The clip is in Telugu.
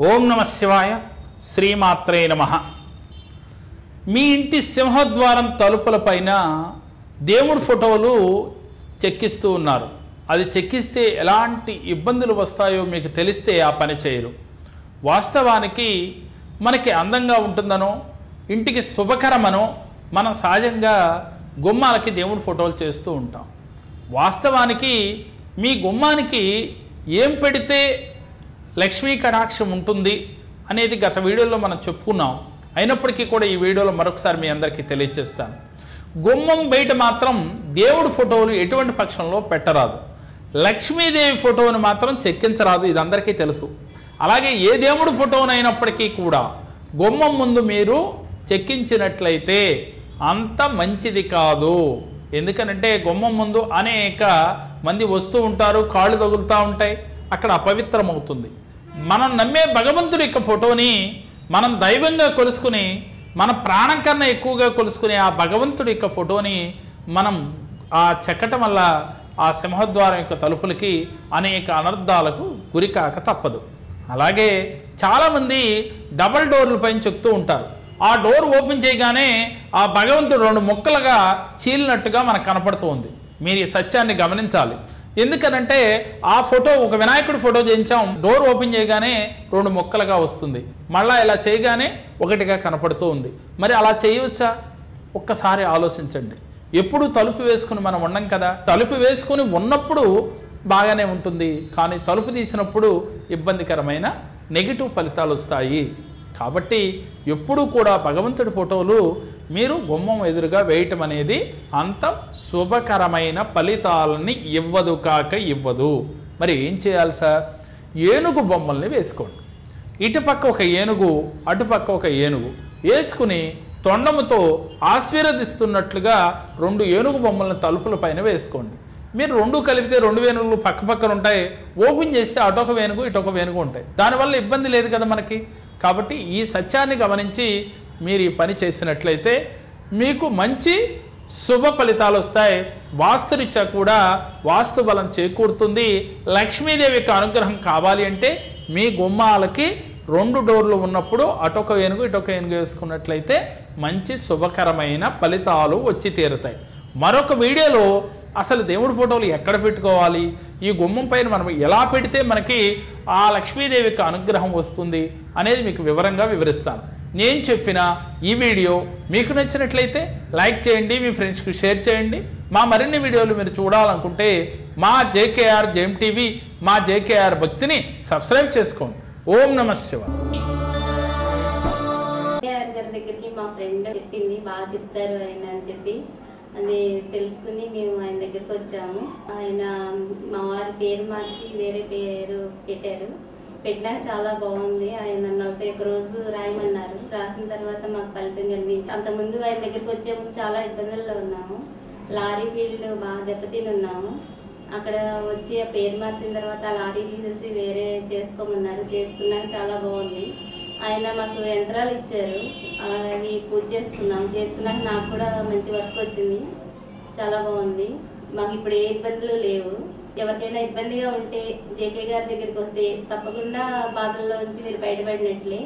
ఓం నమ శివాయ శ్రీమాత్రే నమ. మీ ఇంటి సింహద్వారం తలుపుల పైన దేవుడి ఫోటోలు చెక్కిస్తూ ఉన్నారు. అది చెక్కిస్తే ఎలాంటి ఇబ్బందులు వస్తాయో మీకు తెలిస్తే ఆ పని చేయరు. వాస్తవానికి మనకి అందంగా ఉంటుందనో ఇంటికి శుభకరమనో మనం సహజంగా గుమ్మాలకి దేవుడి ఫోటోలు చేస్తూ ఉంటాం. వాస్తవానికి మీ గుమ్మానికి ఏం పెడితే లక్ష్మీ కటాక్షం ఉంటుంది అనేది గత వీడియోలో మనం చెప్పుకున్నాం. అయినప్పటికీ కూడా ఈ వీడియోలో మరొకసారి మీ అందరికీ తెలియజేస్తాను. గుమ్మం బయట మాత్రం దేవుడి ఫోటోలు ఎటువంటి పక్షంలో పెట్టరాదు. లక్ష్మీదేవి ఫోటోను మాత్రం చెక్కించరాదు ఇది అందరికీ తెలుసు. అలాగే ఏ దేవుడి ఫోటోనైనప్పటికీ కూడా గుమ్మం ముందు మీరు చెక్కించినట్లయితే అంత మంచిది కాదు. ఎందుకనంటే గుమ్మం ముందు అనేక మంది వస్తూ ఉంటారు కాళ్ళు తగులుతూ ఉంటాయి అక్కడ అపవిత్రమవుతుంది. మనం నమ్మే భగవంతుడి యొక్క ఫోటోని మనం దైవంగా కొలుసుకుని మన ప్రాణం కన్నా ఎక్కువగా కొలుసుకునే ఆ భగవంతుడి యొక్క ఫోటోని మనం ఆ చెక్కటం వల్ల ఆ సింహద్వారం యొక్క తలుపులకి అనేక అనర్థాలకు గురికాక తప్పదు. అలాగే చాలామంది డబల్ డోర్ల పైన చెప్తూ ఉంటారు. ఆ డోర్ ఓపెన్ చేయగానే ఆ భగవంతుడు రెండు ముక్కలుగా చీలినట్టుగా మనకు కనపడుతూ ఉంది. మీరు ఈ సత్యాన్ని గమనించాలి. ఎందుకనంటే ఆ ఫోటో ఒక వినాయకుడి ఫోటో చేయించాం. డోర్ ఓపెన్ చేయగానే రెండు ముక్కలుగా వస్తుంది. మళ్ళీ ఇలా చేయగానే ఒకటిగా కనపడుతూ ఉంది. మరి అలా చేయవచ్చా? ఒక్కసారి ఆలోచించండి. ఎప్పుడు తలుపు వేసుకుని మనం ఉండం కదా? తలుపు వేసుకుని ఉన్నప్పుడు బాగానే ఉంటుంది. కానీ తలుపు తీసినప్పుడు ఇబ్బందికరమైన నెగిటివ్ ఫలితాలు వస్తాయి. కాబట్టి ఎప్పుడూ కూడా భగవంతుడి ఫోటోలు మీరు గుమ్మం ఎదురుగా వేయటం అనేది అంత శుభకరమైన ఫలితాలని ఇవ్వదు కాక ఇవ్వదు. మరి ఏం చేయాలి సార్? ఏనుగు బొమ్మల్ని వేసుకోండి. ఇటుపక్క ఒక ఏనుగు అటుపక్క ఒక ఏనుగు వేసుకుని తొండముతో ఆశీర్వదిస్తున్నట్లుగా రెండు ఏనుగు బొమ్మలను తలుపుల పైన వేసుకోండి. మీరు రెండు కలిపితే రెండు వేణుగులు పక్క పక్కన ఉంటాయి. ఓపెన్ చేస్తే అటొక వేణుగు ఇటొక వేణుగు ఉంటాయి. దానివల్ల ఇబ్బంది లేదు కదా మనకి? కాబట్టి ఈ సత్యాన్ని గమనించి మీరు ఈ పని చేసినట్లయితే మీకు మంచి శుభ ఫలితాలు వస్తాయి. వాస్తురీత్యా కూడా వాస్తు బలం చేకూరుతుంది. లక్ష్మీదేవి యొక్క అనుగ్రహం కావాలి అంటే మీ గుమ్మాలకి రెండు డోర్లు ఉన్నప్పుడు అటొక ఏనుగు ఇటొక ఏనుగు వేసుకున్నట్లయితే మంచి శుభకరమైన ఫలితాలు వచ్చి తీరుతాయి. మరొక వీడియోలో అసలు దేవుడి ఫోటోలు ఎక్కడ పెట్టుకోవాలి? ఈ గుమ్మం పైన మనం ఎలా పెడితే మనకి ఆ లక్ష్మీదేవి యొక్క అనుగ్రహం వస్తుంది అనేది మీకు వివరంగా వివరిస్తాను. నేను చెప్పిన ఈ వీడియో మీకు నచ్చినట్లయితే లైక్ చేయండి మీ ఫ్రెండ్స్కి షేర్ చేయండి. మా మరిన్ని వీడియోలు మీరు చూడాలనుకుంటే మా జేకేఆర్ జేఎం టీవీ మా జేకేఆర్ భక్తిని సబ్స్క్రైబ్ చేసుకోండి. ఓం నమ శివ. గారి దగ్గరికి మా ఫ్రెండ్ చెప్పింది బాగా చెప్తారు ఆయన అని చెప్పి. అని తెలుసుకుని మేము ఆయన దగ్గరికి వచ్చాము. ఆయన మా వారి పేరు మార్చి వేరే పేరు పెట్టారు. పెట్టినాక చాలా బాగుంది. ఆయన నలభై ఒక్క రోజు రాయమన్నారు. రాసిన తర్వాత మాకు ఫలితం కనిపించి అంతకుముందు ఆయన దగ్గరికి వచ్చే చాలా ఇబ్బందుల్లో ఉన్నాము. లారీ ఫీల్డ్ బాగా దెబ్బతిని ఉన్నాము అక్కడ వచ్చి ఆ పేరు మార్చిన తర్వాత ఆ లారీ తీసేసి వేరే చేసుకోమన్నారు. చేసుకున్నాక చాలా బాగుంది. ఆయన మాకు యంత్రాలు ఇచ్చారు. అవి పూజ చేసుకున్నాం చేసుకున్నాక నాకు కూడా మంచి వర్క్ వచ్చింది. చాలా బాగుంది. మాకు ఇప్పుడు ఏ ఇబ్బందులు లేవు. ఎవరికైనా ఇబ్బందిగా ఉంటే జేపీ గారి దగ్గరికి వస్తే తప్పకుండా బాధల్లో నుంచి మీరు బయటపడినట్లే.